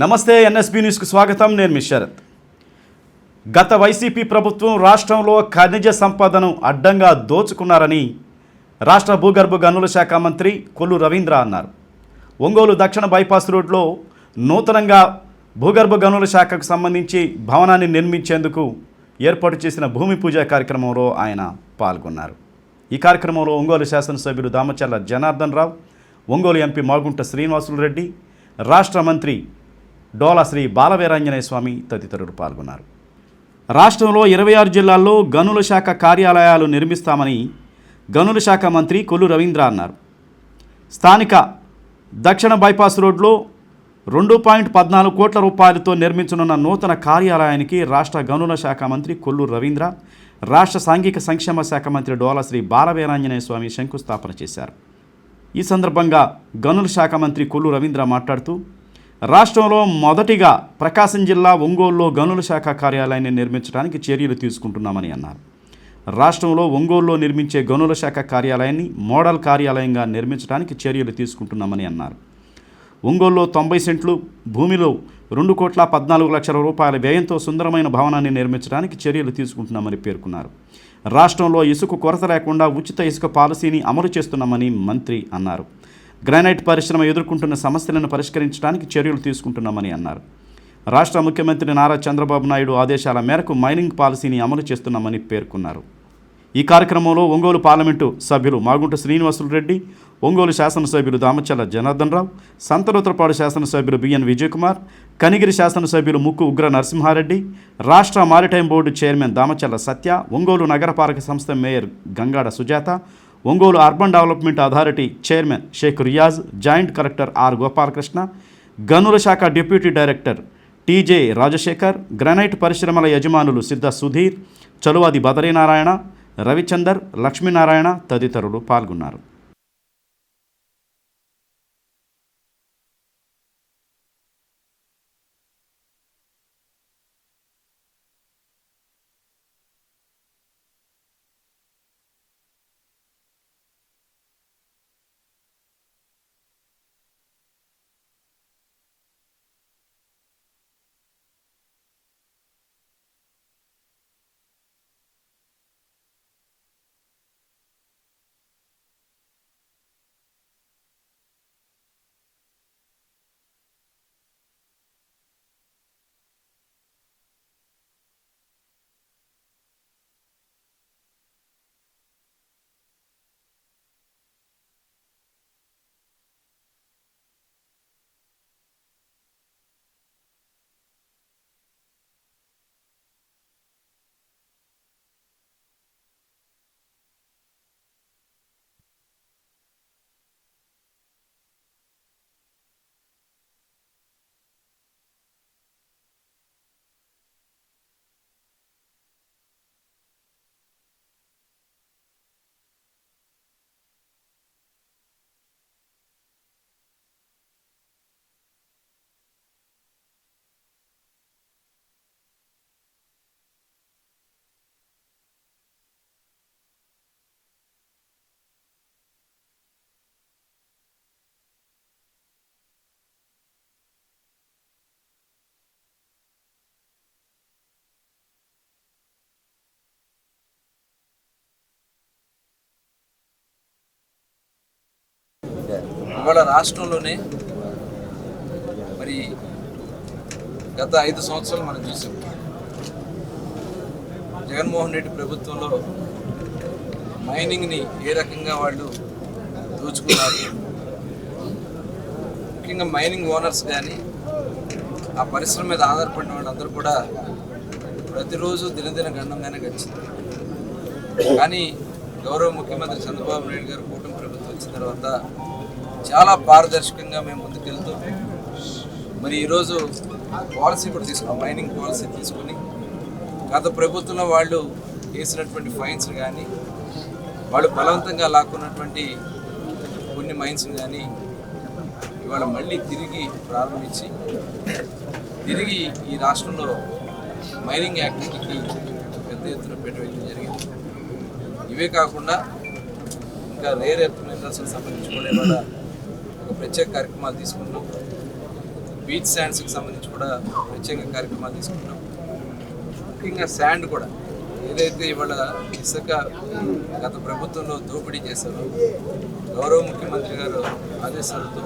నమస్తే ఎన్ఎస్బి న్యూస్కు స్వాగతం. నేను మీ శరత్. గత వైసీపీ ప్రభుత్వం రాష్ట్రంలో ఖనిజ సంపదను అడ్డంగా దోచుకున్నారని రాష్ట్ర భూగర్భ గనుల శాఖ మంత్రి కొల్లు రవీంద్ర అన్నారు. ఒంగోలు దక్షిణ బైపాస్ రోడ్లో నూతనంగా భూగర్భ గనుల శాఖకు సంబంధించి భవనాన్ని నిర్మించేందుకు ఏర్పాటు చేసిన భూమి పూజ కార్యక్రమంలో ఆయన పాల్గొన్నారు. ఈ కార్యక్రమంలో ఒంగోలు శాసనసభ్యులు దామచర్ల జనార్దన్ రావు ఒంగోలు ఎంపీ మాగుంట శ్రీనివాసులు రెడ్డి రాష్ట్ర మంత్రి డోలా శ్రీ బాలవీరాంజనేయ స్వామి తదితరులు పాల్గొన్నారు. రాష్ట్రంలో ఇరవై ఆరు జిల్లాల్లో గనుల శాఖ కార్యాలయాలు నిర్మిస్తామని గనుల శాఖ మంత్రి కొల్లు రవీంద్ర అన్నారు. స్థానిక దక్షిణ బైపాస్ రోడ్లో రెండు పాయింట్ పద్నాలుగు కోట్ల రూపాయలతో నిర్మించనున్న నూతన కార్యాలయానికి రాష్ట్ర గనుల శాఖ మంత్రి కొల్లు రవీంద్ర రాష్ట్ర సాంఘిక సంక్షేమ శాఖ మంత్రి డోలా శ్రీ బాలవీరాంజనేయ స్వామి శంకుస్థాపన చేశారు. ఈ సందర్భంగా గనుల శాఖ మంత్రి కొల్లు రవీంద్ర మాట్లాడుతూ రాష్ట్రంలో మొదటిగా ప్రకాశం జిల్లా ఒంగోలులో గనుల శాఖ కార్యాలయాన్ని నిర్మించడానికి చర్యలు తీసుకుంటున్నామని అన్నారు. రాష్ట్రంలో ఒంగోలులో నిర్మించే గనుల శాఖ కార్యాలయాన్ని మోడల్ కార్యాలయంగా నిర్మించడానికి చర్యలు తీసుకుంటున్నామని అన్నారు. ఒంగోలులో తొంభై సెంట్లు భూమిలో రెండు కోట్ల పద్నాలుగు లక్షల రూపాయల వ్యయంతో సుందరమైన భవనాన్ని నిర్మించడానికి చర్యలు తీసుకుంటున్నామని పేర్కొన్నారు. రాష్ట్రంలో ఇసుక కొరత లేకుండా ఉచిత ఇసుక పాలసీని అమలు చేస్తున్నామని మంత్రి అన్నారు. గ్రానైట్ పరిశ్రమ ఎదుర్కొంటున్న సమస్యలను పరిష్కరించడానికి చర్యలు తీసుకుంటున్నామని అన్నారు. రాష్ట్ర ముఖ్యమంత్రి నారా చంద్రబాబు నాయుడు ఆదేశాల మేరకు మైనింగ్ పాలసీని అమలు చేస్తున్నామని పేర్కొన్నారు. ఈ కార్యక్రమంలో ఒంగోలు పార్లమెంటు సభ్యులు మాగుంట శ్రీనివాసులు రెడ్డి ఒంగోలు శాసనసభ్యులు దామచల్ల జనార్దన్ రావు సంతనూతరపాడు శాసనసభ్యులు బిఎన్ విజయకుమార్ కనిగిరి శాసనసభ్యులు ముక్కు ఉగ్ర నరసింహారెడ్డి రాష్ట్ర maritime board chairman Damacharla Satya Ongole నగరపాలక సంస్థ mayor Gangada Sujatha Ongole urban development authority chairman Sheikh Riyaz joint collector R Gopalakrishna గనుల శాఖ deputy director T J Rajasekhar granite పరిశ్రమల యజమానులు సిద్ధ సుధీర్ చలువాది బదరీనారాయణ రవిచందర్ లక్ష్మీనారాయణ తదితరులు పాల్గొన్నారు. ఇవాళ రాష్ట్రంలోనే మరి గత ఐదు సంవత్సరాలు మనం చూసాం. జగన్మోహన్ రెడ్డి ప్రభుత్వంలో మైనింగ్ని ఏ రకంగా వాళ్ళు దోచుకున్నారు? ముఖ్యంగా మైనింగ్ ఓనర్స్ కానీ ఆ పరిశ్రమ మీద ఆధారపడిన వాళ్ళందరూ కూడా ప్రతిరోజు దినదిన గండంగానే గడిచింది. కానీ గౌరవ ముఖ్యమంత్రి చంద్రబాబు నాయుడు గారు కూటమి ప్రభుత్వం వచ్చిన తర్వాత చాలా పారదర్శకంగా మేము ముందుకెళ్తూ మరి ఈరోజు పాలసీ కూడా తీసుకున్నాం మైనింగ్ పాలసీ తీసుకుని. గత ప్రభుత్వంలో వాళ్ళు వేసినటువంటి ఫైన్స్ కానీ వాళ్ళు బలవంతంగా లాక్కున్నటువంటి కొన్ని మైన్స్ కానీ ఇవాళ మళ్ళీ తిరిగి ప్రారంభించి తిరిగి ఈ రాష్ట్రంలో మైనింగ్ యాక్టివిటీకి పెద్ద ఎత్తున పెట్టవేయడం జరిగింది. ఇవే కాకుండా ఇంకా రేర్ ఎర్త్ మినరల్స్కి సంబంధించి కూడా ఇవాళ ఒక ప్రత్యేక కార్యక్రమాలు తీసుకున్నాం బీచ్ శాండ్స్కి సంబంధించి కూడా ప్రత్యేక కార్యక్రమాలు తీసుకున్నాం ముఖ్యంగా శాండ్ కూడా ఏదైతే ఇవాళ ఇసుక గత ప్రభుత్వంలో దోపిడీ చేశారో గౌరవ ముఖ్యమంత్రి గారు ఆదేశాలతో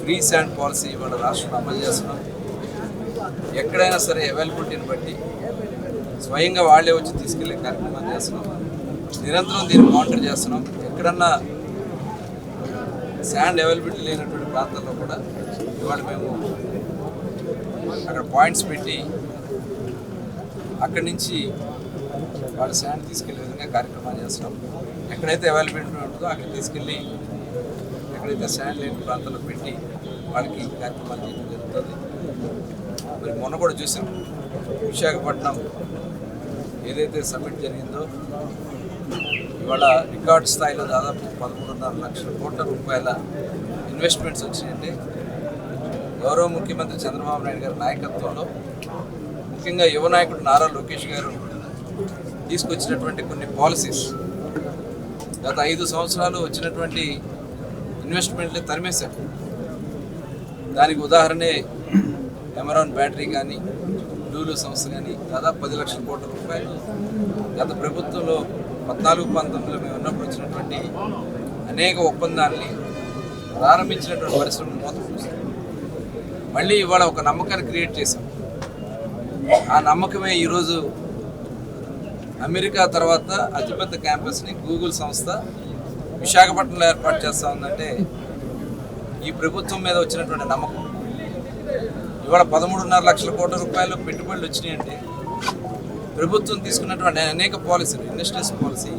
ఫ్రీ శాండ్ పాలసీ ఇవాళ రాష్ట్రంలో అమలు చేస్తున్నాం. ఎక్కడైనా సరే అవైలబిలిటీని బట్టి స్వయంగా వాళ్ళే వచ్చి తీసుకెళ్ళే కార్యక్రమాలు చేస్తున్నాం. నిరంతరం దీన్ని మానిటర్ చేస్తున్నాం. ఎక్కడన్నా శాండ్ అవైలబిలిటీ లేనటువంటి ప్రాంతాల్లో కూడా ఇవాళ మేము అక్కడ పాయింట్స్ పెట్టి అక్కడి నుంచి వాళ్ళ శాండ్ తీసుకెళ్ళే విధంగా కార్యక్రమాలు చేస్తాం ఎక్కడైతే అవైలబిలిటీ ఉంటుందో అక్కడ తీసుకెళ్ళి ఎక్కడైతే శాండ్ లేని ప్రాంతాల్లో పెట్టి వాళ్ళకి కార్యక్రమాలు చేయడం జరుగుతుంది. మరి మొన్న కూడా చూసాం విశాఖపట్నం ఏదైతే సమ్మిట్ జరిగిందో ఇవాళ రికార్డ్ స్థాయిలో దాదాపు పదమూడున్నర లక్షల కోట్ల రూపాయల ఇన్వెస్ట్మెంట్స్ వచ్చాయండి గౌరవ ముఖ్యమంత్రి చంద్రబాబు నాయుడు గారి నాయకత్వంలో ముఖ్యంగా యువ నాయకుడు నారా లోకేష్ గారు తీసుకొచ్చినటువంటి కొన్ని పాలసీస్ గత ఐదు సంవత్సరాలు వచ్చినటువంటి ఇన్వెస్ట్మెంట్లు తరిమేశారు. దానికి ఉదాహరణే ఎమరాన్ బ్యాటరీ కానీ లూలు సంస్థ కానీ దాదాపు పది లక్షల కోట్ల రూపాయలు గత ప్రభుత్వంలో పద్నాలుగు పంతొమ్మిదిలో మేము ఉన్నప్పుడు వచ్చినటువంటి అనేక ఒప్పందాన్ని ప్రారంభించినటువంటి పరిశ్రమను మోసం మళ్ళీ ఇవాళ ఒక నమ్మకాన్ని క్రియేట్ చేశాం. ఆ నమ్మకమే ఈరోజు అమెరికా తర్వాత అతిపెద్ద క్యాంపస్ని గూగుల్ సంస్థ విశాఖపట్నంలో ఏర్పాటు చేస్తూ ఉందంటే ఈ ప్రభుత్వం మీద వచ్చినటువంటి నమ్మకం. ఇవాళ పదమూడున్నర లక్షల కోట్ల రూపాయలు పెట్టుబడులు వచ్చినాయంటే ప్రభుత్వం తీసుకున్నటువంటి అనేక పాలసీలు ఇండస్ట్రీస్ పాలసీ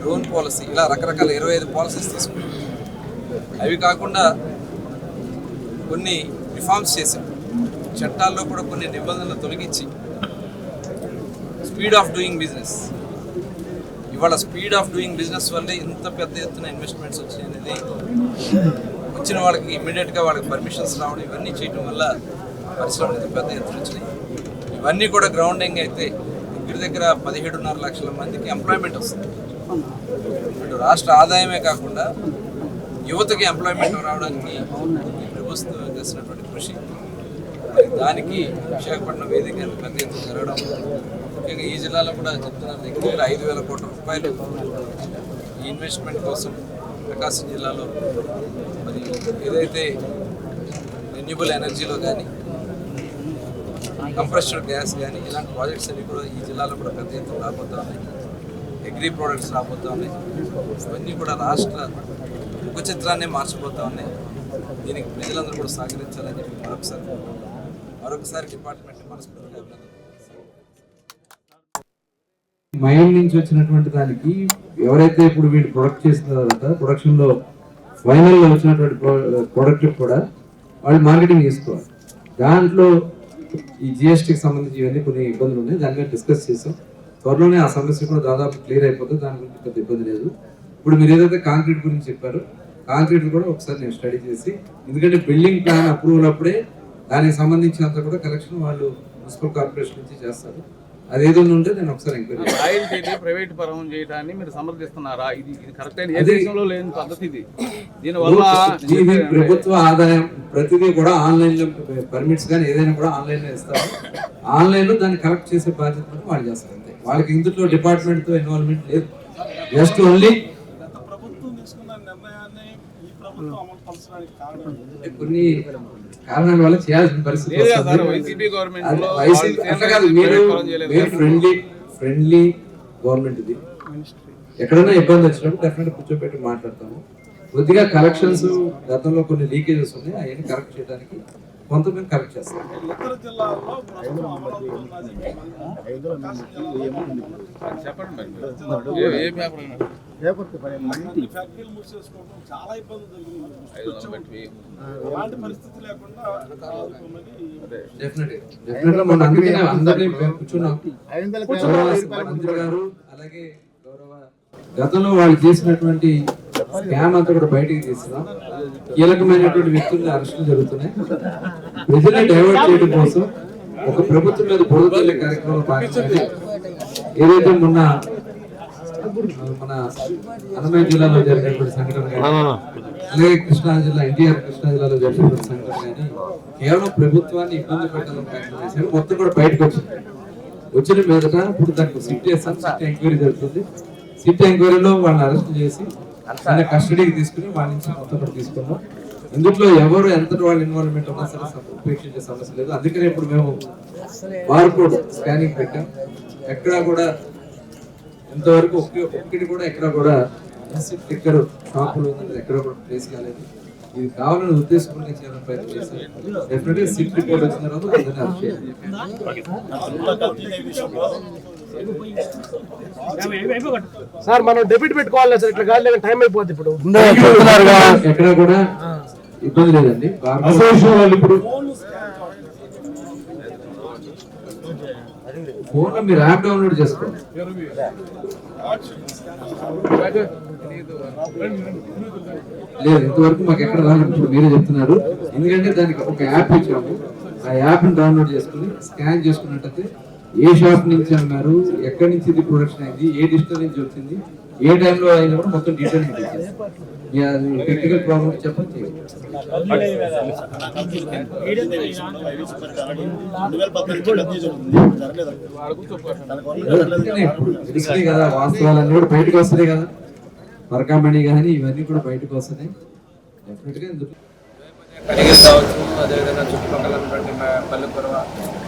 డ్రోన్ పాలసీ ఇలా రకరకాల ఇరవై ఐదు పాలసీస్ తీసుకున్నాం. అవి కాకుండా కొన్ని రిఫార్మ్స్ చేశాం. చట్టాల్లో కూడా కొన్ని నిబంధనలు తొలగించి స్పీడ్ ఆఫ్ డూయింగ్ బిజినెస్ ఇవాళ స్పీడ్ ఆఫ్ డూయింగ్ బిజినెస్ వల్లే ఇంత పెద్ద ఎత్తున ఇన్వెస్ట్మెంట్స్ వచ్చినాయి అనేది వచ్చిన వాళ్ళకి ఇమ్మీడియట్గా వాళ్ళకి పర్మిషన్స్ రావడం ఇవన్నీ చేయడం వల్ల పరిశ్రమలు పెద్ద ఎత్తున వచ్చినాయి. ఇవన్నీ కూడా గ్రౌండింగ్ అయితే దగ్గర దగ్గర పదిహేడున్నర లక్షల మందికి ఎంప్లాయ్మెంట్ వస్తుంది. అటు రాష్ట్ర ఆదాయమే కాకుండా యువతకి ఎంప్లాయ్మెంట్ రావడానికి ప్రభుత్వం చేసినటువంటి కృషి. దానికి విశాఖపట్నం వేదిక పెద్ద ఎత్తున జరగడం ముఖ్యంగా ఈ జిల్లాలో కూడా చెప్తున్నారు దగ్గర దగ్గర ఐదు వేల కోట్ల రూపాయలు ఈ ఇన్వెస్ట్మెంట్ కోసం ప్రకాశం జిల్లాలో. మరి ఏదైతే రెన్యూబుల్ ఎనర్జీలో కానీ కంప్రెస్డ్ గ్యాస్ కానీ ఇలాంటి ప్రాజెక్ట్స్ అన్ని కూడా ఈ జిల్లాలో కూడా పెద్ద ఎత్తున రాబోతా ఉన్నాయి. అగ్రి ప్రోడక్ట్స్ రాబోతా ఉన్నాయి. ఇవన్నీ కూడా రాష్ట్ర ముఖ చిత్రాన్ని మార్చిపోతా ఉన్నాయి. దీనికి ప్రజలందరూ కూడా సహకరించాలని చెప్పి మరొకసారి మరొకసారి డిపార్ట్మెంట్ మనస్ఫూర్తిగా అభినందన మైండ్ నుంచి వచ్చినటువంటి దానికి ఎవరైతే ఇప్పుడు వీళ్ళు ప్రొడక్ట్ చేసిన తర్వాత ప్రొడక్షన్లో ఫైనల్లో వచ్చినటువంటి ప్రొడక్ట్ కూడా వాళ్ళు మార్కెటింగ్ చేసుకోవాలి. దాంట్లో ఈ జిఎస్టీకి సంబంధించి ఇవన్నీ కొన్ని ఇబ్బందులు ఉన్నాయి. దాని మీద డిస్కస్ చేసాం. త్వరలోనే ఆ సమస్య కూడా దాదాపు క్లియర్ అయిపోతుంది. దాని గురించి పెద్ద ఇబ్బంది లేదు. ఇప్పుడు మీరు ఏదైతే కాంక్రీట్ గురించి చెప్పారు కాంక్రీట్ కూడా ఒకసారి నేను స్టడీ చేసి ఎందుకంటే బిల్డింగ్ ప్లాన్ అప్రూవల్ అప్పుడే దానికి సంబంధించినంత కూడా కలెక్షన్ వాళ్ళు మున్సిపల్ కార్పొరేషన్ నుంచి చేస్తారు. అది ఏదైనా ఉంటే నేను ఒకసారి ఎంక్వైరీ ఆయిల్ చేసి ప్రైవేట్ పరం చేయడాన్ని మీరు సమర్థిస్తున్నారా? ఇది ఇది కరెక్ట్ అయిన ఏ దేశంలో లేని పద్ధతి ఇది. దీనివల్ల ఇది ప్రభుత్వ ఆదాయం ప్రతిదీ కూడా ఆన్లైన్లో పర్మిట్స్ కానీ ఏదైనా కూడా ఆన్లైన్లో ఇస్తారు. ఆన్లైన్లో దాన్ని కలెక్ట్ చేసే బాధ్యత కూడా వాళ్ళు చేస్తారు అంతే. వాళ్ళకి ఇందులో డిపార్ట్మెంట్తో ఇన్వాల్వ్మెంట్ లేదు జస్ట్ ఓన్లీ కొన్ని కారణాల వల్ల చేయాల్సిన పరిస్థితి అట్లా కాదు మీరు మీరు. ఫ్రెండ్లీ ఫ్రెండ్లీ గవర్నమెంట్ ఇది. ఎక్కడైనా ఇబ్బంది వచ్చినప్పుడు డెఫినెట్ కూర్చోబెట్టి మాట్లాడతాము. కొద్దిగా కలెక్షన్స్ గతంలో కొన్ని లీకేజెస్ ఉన్నాయి అవన్నీ కరెక్ట్ చేయడానికి కొంత మేము కరెక్ట్ చేస్తాం కూర్చున్నాం గారు అలాగే గౌరవ గతంలో వాళ్ళు చేసినటువంటి స్కామ్ అంతా కూడా బయటికి తీస్తున్నాం. కీలకమైనటువంటి వ్యక్తుల్ని అరెస్టులు జరుగుతున్నాయి. ప్రజల్ని డైవర్ట్ చేయడం కోసం ఒక ప్రభుత్వం మీద తల్లే కార్యక్రమం భాగంగానే ఏదైతే మొన్న మన అన్నమయ్య జిల్లాలో జరిగినటువంటి సంఘటన అలాగే కృష్ణా జిల్లా ఎన్టీఆర్ కృష్ణా జిల్లాలో జరిగినటువంటి సంఘటన కానీ కేవలం ప్రభుత్వాన్ని ఇబ్బంది పెట్టాలని ప్రయత్నం చేశారు. మొత్తం కూడా బయటకు వచ్చింది. వచ్చిన మీదట ఇప్పుడు దానికి సిట్ చేస్తాం. సిట్ ఎంక్వైరీ జరుగుతుంది. సిట్ ఎంక్వైరీలో వాళ్ళని అరెస్ట్ చేసి నిన్న కస్టడీకి తీసుకుని వాళ్ళ నుంచి మొత్తం కూడా తీసుకున్నాం. ఇందులో ఎవరు ఎంత వాళ్ళ ఇన్వాల్వ్మెంట్ ఉన్నా సరే ఉపేక్షించే సమస్య లేదు. అందుకనే ఇప్పుడు మేము బార్కోడ్ స్కానింగ్ పెట్టాం. ఎక్కడా కూడా ఇంతవరకు ఒక్క ఒక్కటి కూడా ఎక్కడ కూడా స్టిక్కర్ షాపులు ఎక్కడ కూడా ప్లేస్ కాలేదు. ఇది కావాలని ఉద్దేశపూర్వకంగా చేయాలని ప్రయత్నం చేశారు డెఫినెట్గా సిట్ రిపోర్ట్ వచ్చిన తర్వాత అందరినీ చేయాలి. సార్ మనం డెబిట్ పెట్టుకోవాలి సార్? ఇట్లా కాదు టైం అయిపోద్ది ఇప్పుడు. ఎక్కడ కూడా ఇబ్బంది లేదండి. అసోసియేషన్ వాళ్ళు ఇప్పుడు ఫోన్లో మీరు యాప్ డౌన్లోడ్ చేసుకోండి. లేదు ఇంతవరకు మాకు ఎక్కడ రాలేదు. ఇప్పుడు మీరే చెప్తున్నారు. ఎందుకంటే దానికి ఒక యాప్ ఇచ్చాము. ఆ యాప్ని డౌన్లోడ్ చేసుకుని స్కాన్ చేసుకున్నట్టయితే ఏ షాప్ నుంచి అన్నారు ఎక్కడి నుంచి ఇది ప్రొడక్షన్ అయింది? ఏ డిస్టల్ నుంచి వచ్చింది? ఏ టైంలో అయినా కూడా మొత్తం డీటెయిల్ టెక్నికల్ ప్రాబ్లమ్ తెలుస్తున్నాయి కదా వాస్తవాలన్నీ కూడా బయటకు వస్తున్నాయి కదా. పరకామణి కానీ ఇవన్నీ కూడా బయటకు వస్తున్నాయి. డెఫినెట్గా ఇందులో కడిగిరి కావచ్చు అదేవిధంగా చుట్టుపక్కల ఉన్నటువంటి పల్లెకొరవ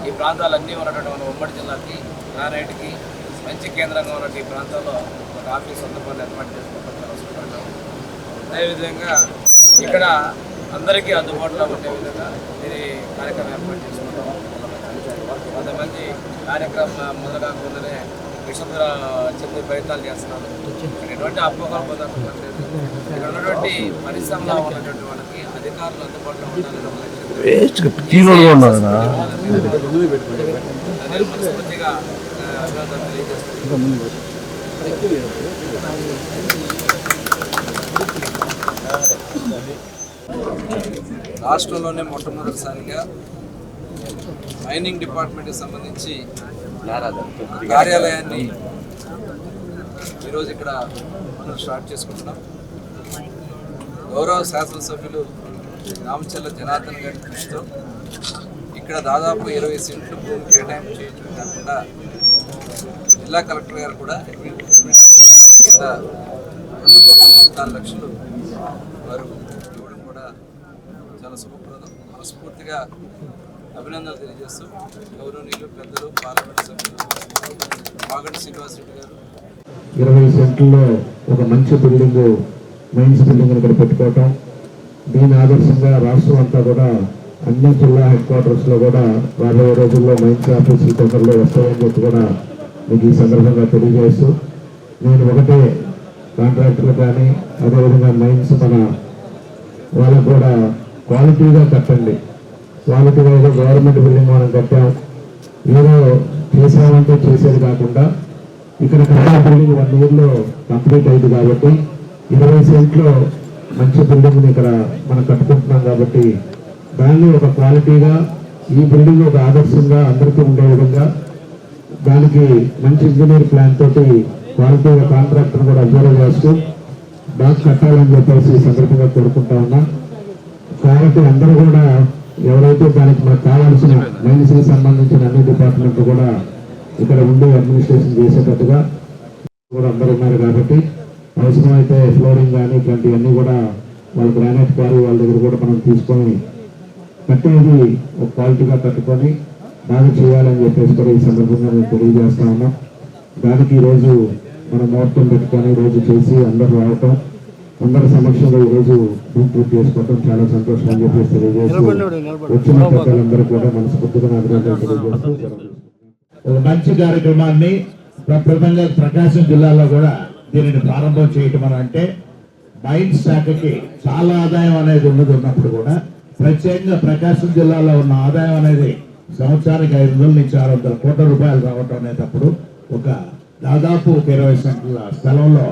ఈ ప్రాంతాలన్నీ ఉన్నటువంటి మన ఉమ్మడి జిల్లాకి నారాయణకి మంచి కేంద్రంగా ఉన్నటువంటి ఈ ప్రాంతంలో ఒక ఆఫీస్ అందుకొని ఏర్పాటు చేసుకోవడం చాలా అదేవిధంగా ఇక్కడ అందరికీ అందుబాటులో ఉండే విధంగా ఇది కార్యక్రమం ఏర్పాటు చేసుకోవడం కొంతమంది కార్యక్రమం మొదలకాకుండానే విషంధర చెప్పే ప్రయత్నాలు చేస్తున్నారు. ఇక్కడ ఎటువంటి అపోహలు పొందడం ఇక్కడ ఉన్నటువంటి పరిశ్రమలో ఉన్నటువంటి వాళ్ళకి అభినందనలు తెలియజేస్తున్నాను. రాష్ట్రంలోనే మొట్టమొదటిసారిగా మైనింగ్ డిపార్ట్మెంట్కి సంబంధించి కార్యాలయాన్ని ఈరోజు ఇక్కడ మనం స్టార్ట్ చేసుకుంటున్నాం. గౌరవ శాసనసభ్యులు రామచల్ల జనార్దన్ గారి కృషితో ఇక్కడ దాదాపు ఇరవై సెంట్లు భూమి కేటాయింపు చేయటం కాకుండా జిల్లా కలెక్టర్ గారు కూడా కింద రెండు కోట్ల పద్నాలుగు లక్షలు వారు ఇవ్వడం కూడా చాలా శుభప్రదం. మనస్ఫూర్తిగా అభినందనలు తెలియజేస్తూ గౌరవనీయులు పెద్దలు పార్లమెంట్ సభ్యులు మాగంటి శ్రీనివాసరెడ్డి గారు. ఇరవై సెంట్లలో ఒక మంచి బిల్డింగ్ మెయిన్స్ బిల్డింగ్ ఇక్కడ పెట్టుకోవటం దీని ఆదర్శంగా రాష్ట్రం అంతా కూడా అన్ని జిల్లా హెడ్ క్వార్టర్స్లో కూడా రాబోయే రోజుల్లో మైన్స్ ఆఫీసులు తొందరలో వస్తాయని చెప్పి కూడా మీకు ఈ సందర్భంగా తెలియజేస్తూ నేను ఒకటే కాంట్రాక్టర్లు కానీ అదేవిధంగా మైన్స్ మన వాళ్ళకు కూడా క్వాలిటీగా కట్టండి. క్వాలిటీగా ఏదో గవర్నమెంట్ బిల్డింగ్ మనం కట్టాం. ఏదో చేసామంటే చేసేది కాకుండా ఇక్కడ కట్టా బిల్డింగ్ వన్ ఇయర్లో కంప్లీట్ అయింది కాబట్టి ఇరవై సెంట్లో మంచి బిల్డింగ్ ఇక్కడ మనం కట్టుకుంటున్నాం కాబట్టి దాన్ని ఒక క్వాలిటీగా ఈ బిల్డింగ్ ఒక ఆదర్శంగా అందరికీ ఉండే విధంగా దానికి మంచి ఇంజనీర్ ప్లాన్ తోటి క్వాలిటీగా కాంట్రాక్టర్ కూడా అబ్జర్వ్ చేస్తూ బాగా కట్టాలని చెప్పేసి సందర్భంగా కోరుకుంటా ఉన్నా. కాబట్టి అందరూ కూడా ఎవరైతే దానికి మనకు కావాల్సిన మైన్స్ సంబంధించిన అన్ని డిపార్ట్మెంట్లు కూడా ఇక్కడ ఉండి అడ్మినిస్ట్రేషన్ చేసేటట్టుగా కూడా అందరూ ఉన్నారు కాబట్టి అవసరమైతే ఫ్లోరింగ్ కానీ ఇట్లాంటివన్నీ కూడా వాళ్ళ గ్రానైట్ క్వారీ వాళ్ళ దగ్గర కూడా మనం తీసుకొని కట్టేది ఒక క్వాలిటీగా కట్టుకొని బాగా చేయాలని చెప్పేసి కూడా ఈ సందర్భంగా మేము తెలియజేస్తా ఉన్నాం. దానికి ఈరోజు మనం ముహూర్తం పెట్టుకొని రోజు చేసి అందరూ రావటం అందరి సమక్షంలో ఈరోజు పూర్తి చేసుకోవటం చాలా సంతోషం అని చెప్పేసి తెలియజేస్తూ వచ్చిన పెద్దలందరూ కూడా మనస్ఫూర్తిగా అభినందనలు తెలియజేస్తూ. ఒక మంచి కార్యక్రమాన్ని ప్రప్రథంగా ప్రకాశం జిల్లాలో కూడా దీనిని ప్రారంభం చేయటం అని అంటే మైన్స్ శాఖకి చాలా ఆదాయం అనేది ఉన్నది ఉన్నప్పుడు కూడా ప్రత్యేకంగా ప్రకాశం జిల్లాలో ఉన్న ఆదాయం అనేది సంవత్సరానికి ఐదు వందల నుంచి ఆరు వందల కోట్ల రూపాయలు రావటం అనేటప్పుడు ఒక దాదాపు ఒక ఇరవై సెంట్ల స్థలంలో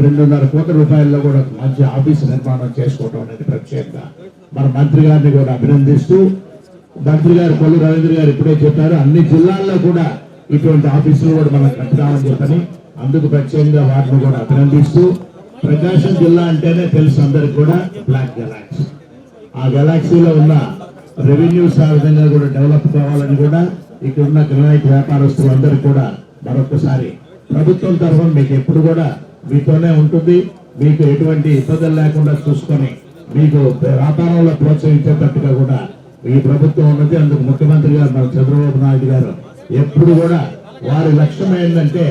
రెండున్నర కోట్ల రూపాయల్లో కూడా మంచి ఆఫీసు నిర్మాణం చేసుకోవటం అనేది ప్రత్యేకంగా మన మంత్రి గారిని కూడా అభినందిస్తూ మంత్రి గారు కొల్లు రవీంద్ర గారు ఇప్పుడే చెప్పారు అన్ని జిల్లాల్లో కూడా ఇటువంటి ఆఫీసులు కూడా మనం కట్టుదామని చెప్పని అందుకు ప్రత్యేకంగా వాటిని కూడా అభినందిస్తూ ప్రకాశం జిల్లా అంటేనే తెలుసు అందరికి కూడా బ్లాక్ గెలాక్సీ ఆ గెలాక్సీలో ఉన్న రెవెన్యూస్ ఆ విధంగా కూడా డెవలప్ కావాలని కూడా ఇక్కడ ఉన్న గ్రనైట్ వ్యాపారస్తులందరూ కూడా మరొకసారి ప్రభుత్వం తరఫున మీకు ఎప్పుడు కూడా మీతోనే ఉంటుంది. మీకు ఎటువంటి ఇబ్బందులు లేకుండా చూసుకొని మీకు వ్యాపారంలో ప్రోత్సహించేటట్టుగా కూడా ఈ ప్రభుత్వం ఉన్నది. అందుకు ముఖ్యమంత్రి గారు మన చంద్రబాబు నాయుడు గారు ఎప్పుడు కూడా వారి లక్ష్యం ఏంటంటే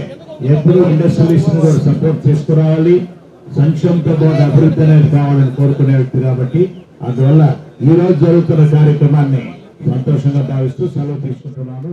ఎప్పుడు ఇండస్ట్రియలిస్ట్ కూడా సపోర్ట్ చేసుకురావాలి సంక్షేమంతో పాటు అభివృద్ధి అనేది కావాలని కోరుకునే వ్యక్తి కాబట్టి అందువల్ల ఈరోజు జరుగుతున్న కార్యక్రమాన్ని సంతోషంగా భావిస్తూ సెలవు తీసుకుంటున్నాను.